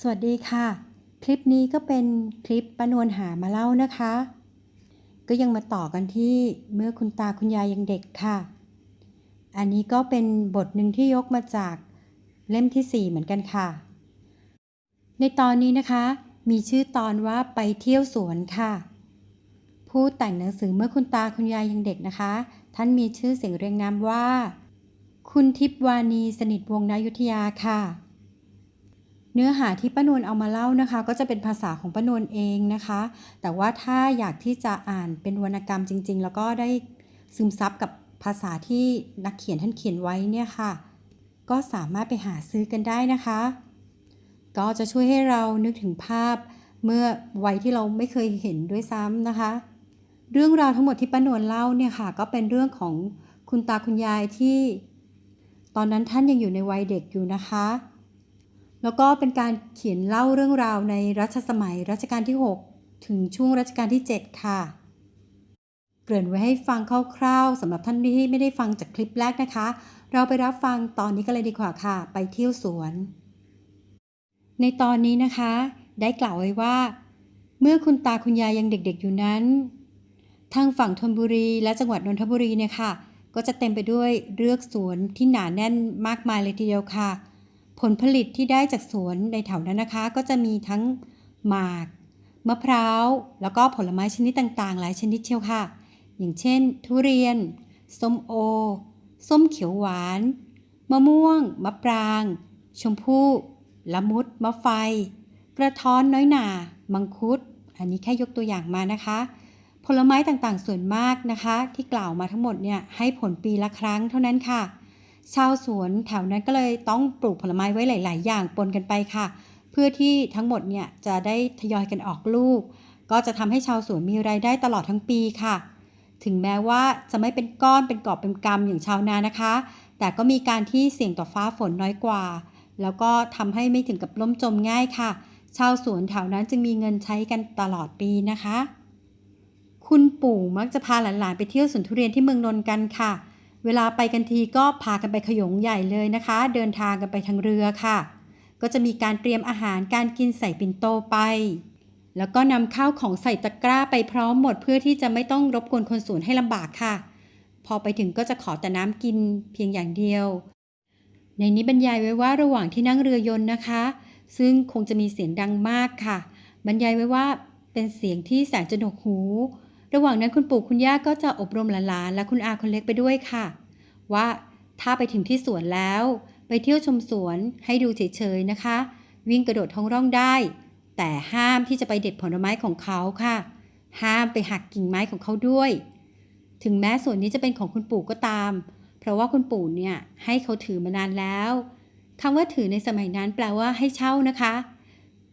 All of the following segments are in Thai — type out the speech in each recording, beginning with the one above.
สวัสดีค่ะ คลิปนี้ก็เป็นคลิปปนวลหามาเล่านะคะ ก็ยังมาต่อกันที่เมื่อคุณตาคุณยายยังเด็กค่ะ อันนี้ก็เป็นบทหนึ่งที่ยกมาจากเล่มที่ 4 เหมือนกันค่ะ ในตอนนี้นะคะ มีชื่อตอนว่าไปเที่ยวสวนค่ะ ผู้แต่งหนังสือเมื่อคุณตาคุณยายยังเด็กนะคะ ท่านมีชื่อเสียงเรียงนามว่า คุณทิพวานีสนิทวงนายุทธยาค่ะ เนื้อหาที่ป้านวลเอามาเล่านะคะ ก็จะเป็นภาษาของป้านวลเองนะคะ แต่ว่าถ้าอยากที่จะอ่านเป็นวรรณกรรมจริง ๆ แล้วก็ได้ซึมซับกับภาษาที่นักเขียนท่านเขียนไว้เนี่ยค่ะ ก็สามารถไปหาซื้อกันได้นะคะ ก็จะช่วยให้เรานึกถึงภาพเมื่อวัยที่เราไม่เคยเห็นด้วยซ้ำนะคะ เรื่องราวทั้งหมดที่ป้านวลเล่าเนี่ยค่ะ ก็เป็นเรื่องของคุณตาคุณยายที่ ตอนนั้นท่านยังอยู่ในวัยเด็กอยู่นะคะ แล้วก็เป็นการเขียนเล่าเรื่องราวในรัชสมัยรัชกาลที่ 6 ถึงช่วงรัชกาลที่ 7 ค่ะ เกริ่นไว้ให้ฟังคร่าวๆสำหรับท่านที่ไม่ได้ฟังจากคลิปแรกนะคะ เราไปรับฟังตอนนี้กันเลยดีกว่าค่ะ ไปเที่ยวสวน ในตอนนี้นะคะ ได้กล่าวไว้ว่า เมื่อคุณตาคุณยายยังเด็กๆอยู่นั้น ทางฝั่งธนบุรีและจังหวัดนนทบุรีเนี่ยค่ะก็จะเต็มไปด้วยเรือกสวนที่หนาแน่นมากมายเลยทีเดียวค่ะ ผลผลิตที่ได้จากสวนในแถวนั้นนะคะ ก็จะมีทั้งหมาก มะพร้าว แล้วก็ผลไม้ชนิดต่างๆ หลายชนิดเชียวค่ะ อย่างเช่น ทุเรียน ส้มโอ ส้มเขียวหวาน มะม่วง มะปราง ชมพู่ละมุด มะไฟ กระท้อนน้อยหนา มังคุด อันนี้แค่ยกตัวอย่างมานะคะ ผลไม้ต่างๆส่วนมากนะคะ ที่กล่าวมาทั้งหมดเนี่ยให้ผลปีละครั้งเท่านั้นค่ะ ชาวสวนแถวนั้นก็เลยต้องปลูกผลไม้ไว้หลาย ๆ อย่างปนกันไปค่ะ เพื่อที่ทั้งหมดเนี่ยจะได้ทยอยกันออกลูก ก็จะทำให้ชาวสวนมีรายได้ตลอดทั้งปีค่ะ ถึงแม้ว่าจะไม่เป็นก้อนเป็นกอบเป็นกำอย่างชาวนานะคะ แต่ก็มีการที่เสี่ยงต่อฟ้าฝนน้อยกว่า แล้วก็ทำให้ไม่ถึงกับล่มจมง่ายค่ะ ชาวสวนแถวนั้นจึงมีเงินใช้กันตลอดปีนะคะ คุณปู่มักจะพาหลาน ๆ ไปเที่ยวสวนทุเรียนที่เมืองนนท์กันค่ะเเวลาไปกันทีก็พากันไปขยงใหญ่เลยนะคะ เดินทางกันไปทางเรือค่ะ ก็จะมีการเตรียมอาหารการกินใส่ปิ่นโตไป แล้วก็นำข้าวของใส่ตะกร้าไปพร้อมหมดเพื่อที่จะไม่ต้องรบกวนคนสวนให้ลำบากค่ะ พอไปถึงก็จะขอแต่น้ำกินเพียงอย่างเดียว ในนี้บรรยายไว้ว่าระหว่างที่นั่งเรือยนต์นะคะ ซึ่งคงจะมีเสียงดังมากค่ะ บรรยายไว้ว่าเป็นเสียงที่แสนจะหนวกหู ระหว่างนั้นคุณปู่คุณย่าก็จะอบรมหลานๆและคุณอาคนเล็กไปด้วยค่ะ ว่าถ้าไปถึงที่สวนแล้ว ไปเที่ยวชมสวนให้ดูเฉยๆนะคะ วิ่งกระโดดท้องร่องได้ แต่ห้ามที่จะไปเด็ดผลไม้ของเขาค่ะ ห้ามไปหักกิ่งไม้ของเขาด้วย ถึงแม้ส่วนนี้จะเป็นของคุณปู่ก็ตาม เพราะว่าคุณปู่เนี่ยให้เขาถือมานานแล้วคำว่าถือในสมัยนั้นแปลว่าให้เช่านะคะ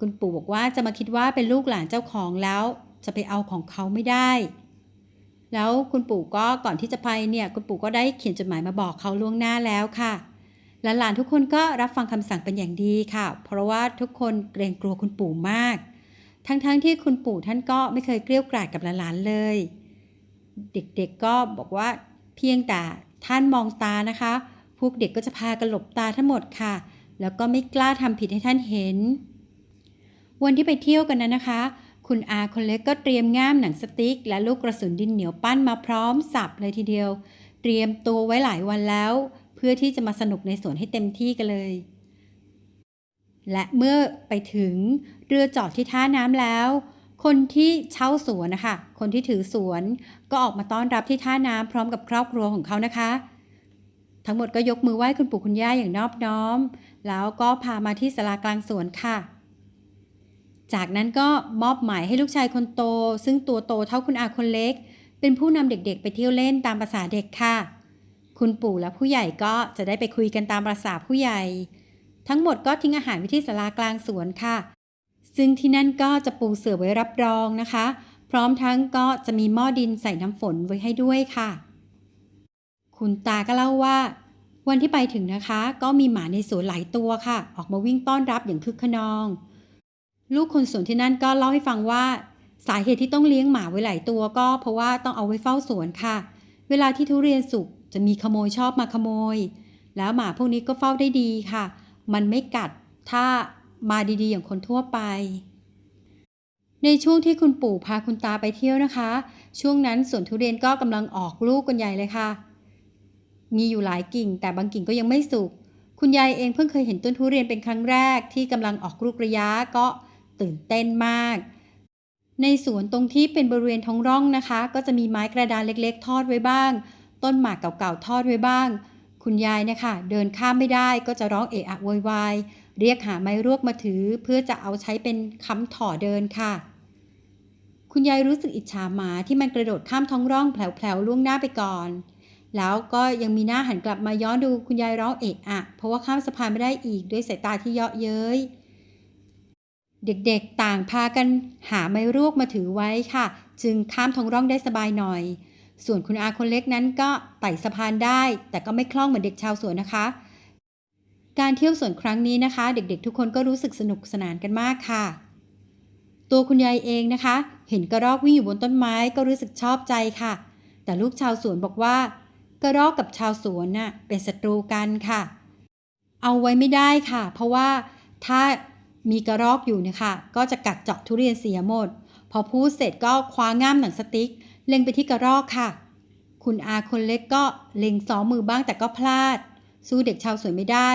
คุณปู่บอกว่าจะมาคิดว่าเป็นลูกหลานเจ้าของแล้ว จะไปเอาของเขาไม่ได้ แล้วคุณปู่ก็ก่อนที่จะไปเนี่ยคุณปู่ก็ได้เขียนจดหมายมาบอกเขาล่วงหน้าแล้วค่ะหลานๆทุกคนก็รับฟังคำสั่งเป็นอย่างดีค่ะ เพราะว่าทุกคนเกรงกลัวคุณปู่มาก ทั้งๆทที่คุณปู่ท่านก็ไม่เคยเกลี้ยกล่อมกับหลานๆเลย เด็กๆก็บอกว่าเพียงแต่ท่านมองตานะคะ พวกเด็กก็จะพากันหลบตาทั้งหมดค่ะ แล้วก็ไม่กล้าทำผิดให้ท่านเห็น วันที่ไปเที่ยวกันนั้นนะคะ คุณอาคนเล็กก็เตรียมง่ามหนังสติ๊ก และลูกกระสุนดินเหนียวปั้นมาพร้อมสับเลยทีเดียว เตรียมตัวไว้หลายวันแล้ว เพื่อที่จะมาสนุกในสวนให้เต็มที่กันเลย และเมื่อไปถึงเรือจอดที่ท่าน้ำแล้ว คนที่เช่าสวนนะคะ คนที่ถือสวนก็ออกมาต้อนรับที่ท่าน้ำพร้อมกับครอบครัวของเขานะคะ ทั้งหมดก็ยกมือไหว้คุณปู่คุณย่าอย่างนอบน้อม แล้วก็พามาที่ศาลากลางสวนค่ะ จากนั้นก็มอบหมายให้ลูกชายคนโต ซึ่งตัวโตเท่าคุณอาคนเล็ก เป็นผู้นำเด็กๆ ไปเที่ยวเล่นตามภาษาเด็กค่ะ คุณปู่และผู้ใหญ่ก็จะได้ไปคุยกันตามภาษาผู้ใหญ่ ทั้งหมดก็ทิ้งอาหารไว้ที่ศาลากลางสวนค่ะ ซึ่งที่นั่นก็จะปูเสื่อไว้รับรองนะคะ พร้อมทั้งก็จะมีหม้อดินใส่น้ำฝนไว้ให้ด้วยค่ะ คุณตาก็เล่าว่า วันที่ไปถึงนะคะ ก็มีหมาในสวนหลายตัวค่ะ ออกมาวิ่งต้อนรับอย่างคึกขนอง ลูกคนสวนที่นั่นก็เล่าให้ฟังว่า สาเหตุที่ต้องเลี้ยงหมาไว้หลายตัวก็เพราะว่าต้องเอาไว้เฝ้าสวนค่ะ เวลาที่ทุเรียนสุกจะมีขโมยชอบมาขโมย แล้วหมาพวกนี้ก็เฝ้าได้ดีค่ะ มันไม่กัดถ้ามาดีๆ อย่างคนทั่วไป ในช่วงที่คุณปู่พาคุณตาไปเที่ยวนะคะ ช่วงนั้นสวนทุเรียนก็กำลังออกลูกกันใหญ่เลยค่ะ มีอยู่หลายกิ่ง แต่บางกิ่งก็ยังไม่สุกคุณยายเองเพิ่งเคยเห็นต้นทุเรียนเป็นครั้งแรกที่กำลังออกลูกระยะก็ ตื่นเต้นมาก ในสวนตรงที่เป็นบริเวณท้องร่องนะคะ ก็จะมีไม้กระดานเล็กๆ ทอดไว้บ้าง ต้นหมากเก่าๆทอดไว้บ้าง คุณยายนี่ยค่ะเดินข้ามไม่ได้ก็จะร้องเอะอะโวยวายเรียกหาไม้รวกมาถือ เพื่อจะเอาใช้เป็นค้ำถ่อเดินค่ะ คุณยายรู้สึกอิจฉาหมาที่มันกระโดดข้ามท้องร่องแผลวๆล่วงหน้าไปก่อน แล้วก็ยังมีหน้าหันกลับมาย้อนดูคุณยายร้องเอะอะ เพราะว่าข้ามสะพานไม่ได้อีกด้วยสายตาที่เยาะเย้ย เด็กๆต่างพากันหาไม้รวกมาถือไว้ค่ะ จึงข้ามท้องร่องได้สบายหน่อย ส่วนคุณอาคนเล็กนั้นก็ไต่สะพานได้ แต่ก็ไม่คล่องเหมือนเด็กชาวสวนนะคะ การเที่ยวสวนครั้งนี้นะคะ เด็กๆ ทุกคนก็รู้สึกสนุกสนานกันมากค่ะ ตัวคุณยายเองนะคะ เห็นกระรอกวิ่งอยู่บนต้นไม้ก็รู้สึกชอบใจค่ะ แต่ลูกชาวสวนบอกว่ากระรอกกับชาวสวนน่ะเป็นศัตรูกันค่ะ เอาไว้ไม่ได้ค่ะ เพราะว่าถ้า มีกระรอกอยู่เนี่ยค่ะก็จะกัดเจาะทุเรียนเสียหมด พอพูดเสร็จก็คว้าง่ามหนังสติ๊ก เล็งไปที่กระรอกค่ะ คุณอาคนเล็กก็เล็งซ้อมมือบ้างแต่ก็พลาด สู้เด็กชาวสวนไม่ได้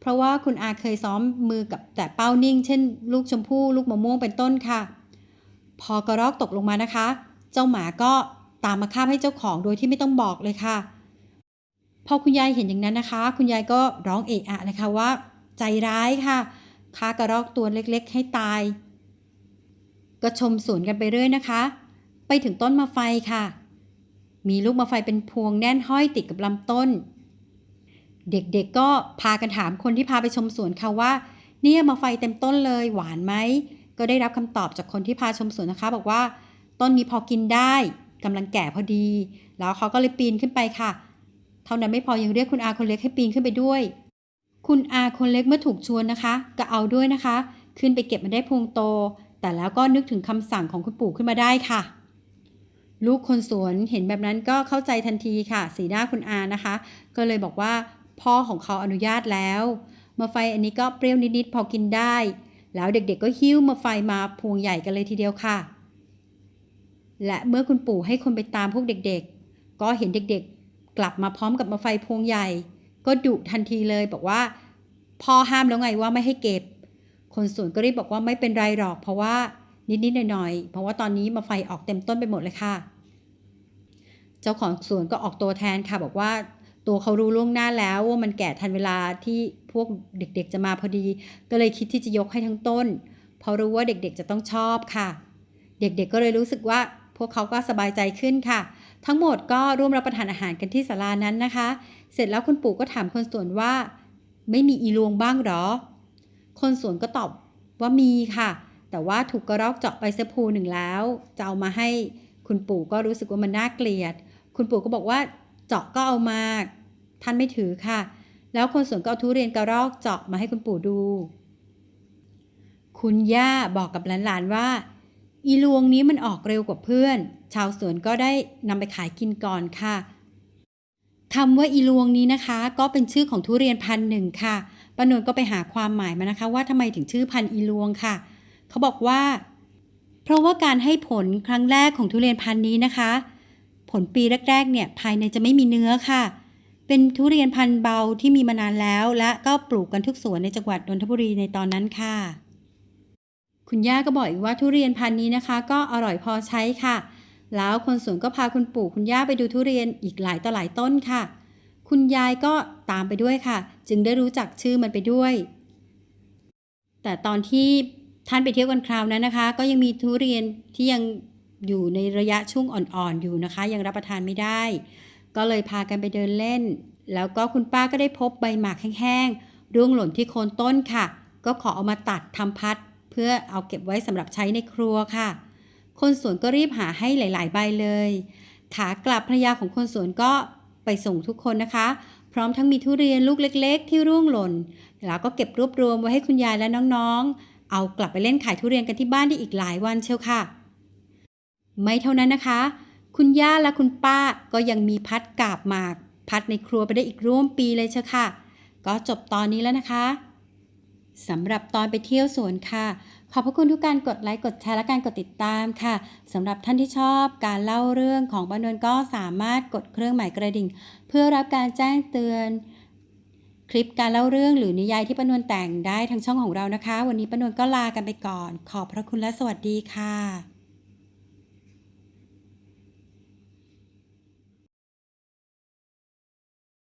เพราะว่าคุณอาเคยซ้อมมือกับแต่เป้านิ่ง เช่น ลูกชมพู่ลูกมะม่วงเป็นต้นค่ะ พอกระรอกตกลงมานะคะ เจ้าหมาก็ตามมาคาบให้เจ้าของโดยที่ไม่ต้องบอกเลยค่ะ พอคุณยายเห็นอย่างนั้นนะคะ คุณยายก็ร้องเอะอะเลยค่ะว่า ใจร้ายค่ะ ฆ่ากระรอกตัวเล็กๆ ให้ตาย ก็ชมสวนกันไปเรื่อยนะคะ ไปถึงต้นมะไฟค่ะ มีลูกมะไฟเป็นพวงแน่นห้อยติดกับลำต้น เด็กๆก็พากันถามคนที่พาไปชมสวนค่ะว่า เนี่ยมะไฟเต็มต้นเลยหวานไหม ก็ได้รับคำตอบจากคนที่พาชมสวนนะคะ บอกว่า ต้นนี้พอกินได้กำลังแก่พอดี แล้วเขาก็เลยปีนขึ้นไปค่ะ เท่านั้นไม่พอยังเรียกคุณอาคนเล็กให้ปีนขึ้นไปด้วย คุณอาคนเล็กเมื่อถูกชวนนะคะ ก็เอาด้วยนะคะ ขึ้นไปเก็บมาได้พวงโต แต่แล้วก็นึกถึงคำสั่งของคุณปู่ขึ้นมาได้ค่ะ ลูกคนสวนเห็นแบบนั้นก็เข้าใจทันทีค่ะ สีหน้าคุณอานะคะ ก็เลยบอกว่า พ่อของเขาอนุญาตแล้วมาไฟอันนี้ก็เปรี้ยวนิดๆพอกินได้ แล้วเด็กๆก็หิ้วมาไฟมาพวงใหญ่กันเลยทีเดียวค่ะ และเมื่อคุณปู่ให้คนไปตามพวกเด็กๆ ก็เห็นเด็กๆ กลับมาพร้อมกับมาไฟพวงใหญ่ ก็ดุทันทีเลยบอกว่าพ่อห้ามแล้วไงว่าไม่ให้เก็บ คนสวนก็รีบบอกว่าไม่เป็นไรหรอกเพราะว่านิดๆหน่อยๆเพราะว่าตอนนี้มาไฟออกเต็มต้นไปหมดเลยค่ะ เจ้าของสวนก็ออกตัวแทนค่ะ บอกว่าตัวเขารู้ล่วงหน้าแล้วว่ามันแก่ทันเวลาที่พวกเด็กๆจะมาพอดี ก็เลยคิดที่จะยกให้ทั้งต้น เพราะรู้ว่าเด็กๆจะต้องชอบค่ะ เด็กๆก็เลยรู้สึกว่าพวกเขาก็สบายใจขึ้นค่ะ ทั้งหมดก็ร่วมรับประทานอาหารกันที่ศาลานั้นนะคะ เสร็จแล้วคุณปู่ก็ถามคนสวนว่า ไม่มีอีลวงบ้างหรอ คนสวนก็ตอบว่ามีค่ะ แต่ว่าถูกกระรอกเจาะไปเสยภูหนึ่งแล้ว จะเอามาให้คุณปู่ก็รู้สึกว่ามันน่าเกลียด คุณปู่ก็บอกว่าเจาะก็เอามาท่านไม่ถือค่ะ แล้วคนสวนก็เอาทุเรียนกระรอกเจาะมาให้คุณปู่ดู คุณย่าบอกกับหลานๆว่า อีลวงนี้มันออกเร็วกว่าเพื่อน ชาวสวนก็ได้นำไปขายกินก่อนค่ะคำว่าอีลวงนี้นะคะ ก็เป็นชื่อของทุเรียนพันหนึ่งค่ะปนวลก็ไปหาความหมายมานะคะ ว่าทำไมถึงชื่อพันอีลวงค่ะ เขาบอกว่า เพราะว่าการให้ผลครั้งแรกของทุเรียนพันนี้นะคะ ผลปีแรกๆเนี่ยภายในจะไม่มีเนื้อค่ะ เป็นทุเรียนพันเบาที่มีมานานแล้ว และก็ปลูกกันทุกสวนในจังหวัดนนทบุรีในตอนนั้นค่ะ คุณย่าก็บอกอีกว่าทุเรียนพันนี้นะคะ ก็อร่อยพอใช้ค่ะ แล้วคนสวนก็พาคุณปู่คุณย่าไปดูทุเรียนอีกหลายต่อหลายต้นค่ะ คุณยายก็ตามไปด้วยค่ะ จึงได้รู้จักชื่อมันไปด้วย แต่ตอนที่ท่านไปเที่ยวกันคราวนั้นนะคะ ก็ยังมีทุเรียนที่ยังอยู่ในระยะช่วงอ่อนๆอยู่นะคะ ยังรับประทานไม่ได้ ก็เลยพากันไปเดินเล่น แล้วก็คุณป้าก็ได้พบใบหมากแห้งๆร่วงหล่นที่โคนต้นค่ะ ก็ขอเอามาตัดทำพัด เพื่อเอาเก็บไว้สำหรับใช้ในครัวค่ะ คนสวนก็รีบหาให้หลาย ๆ ใบเลย ขากลับภรรยาของคนสวนก็ไปส่งทุกคนนะคะ พร้อมทั้งมีทุเรียนลูกเล็ก ๆ ที่ร่วงหล่น แล้วก็เก็บรวบรวมไว้ให้คุณยายและน้องๆ เอากลับไปเล่นขายทุเรียนกันที่บ้านได้อีกหลายวันเชียวค่ะ ไม่เท่านั้นนะคะ คุณย่าและคุณป้าก็ยังมีพัดกาบหมาก พัดในครัวไปได้อีกร่วมปีเลยเชียวค่ะ ก็จบตอนนี้แล้วนะคะสำหรับตอนไปเที่ยวสวนค่ะ ขอบพระคุณทุกการกดไลค์กดแชร์และการกดติดตามค่ะสำหรับท่านที่ชอบการเล่าเรื่องของป้านวนก็สามารถกดเครื่องหมายกระดิ่ง เพื่อรับการแจ้งเตือน คลิปการเล่าเรื่องหรือนิยายที่ปนวนแต่งได้ทางช่องของเรานะคะ วันนี้ปนวนก็ลากันไปก่อน ขอบพระคุณและสวัสดีค่ะ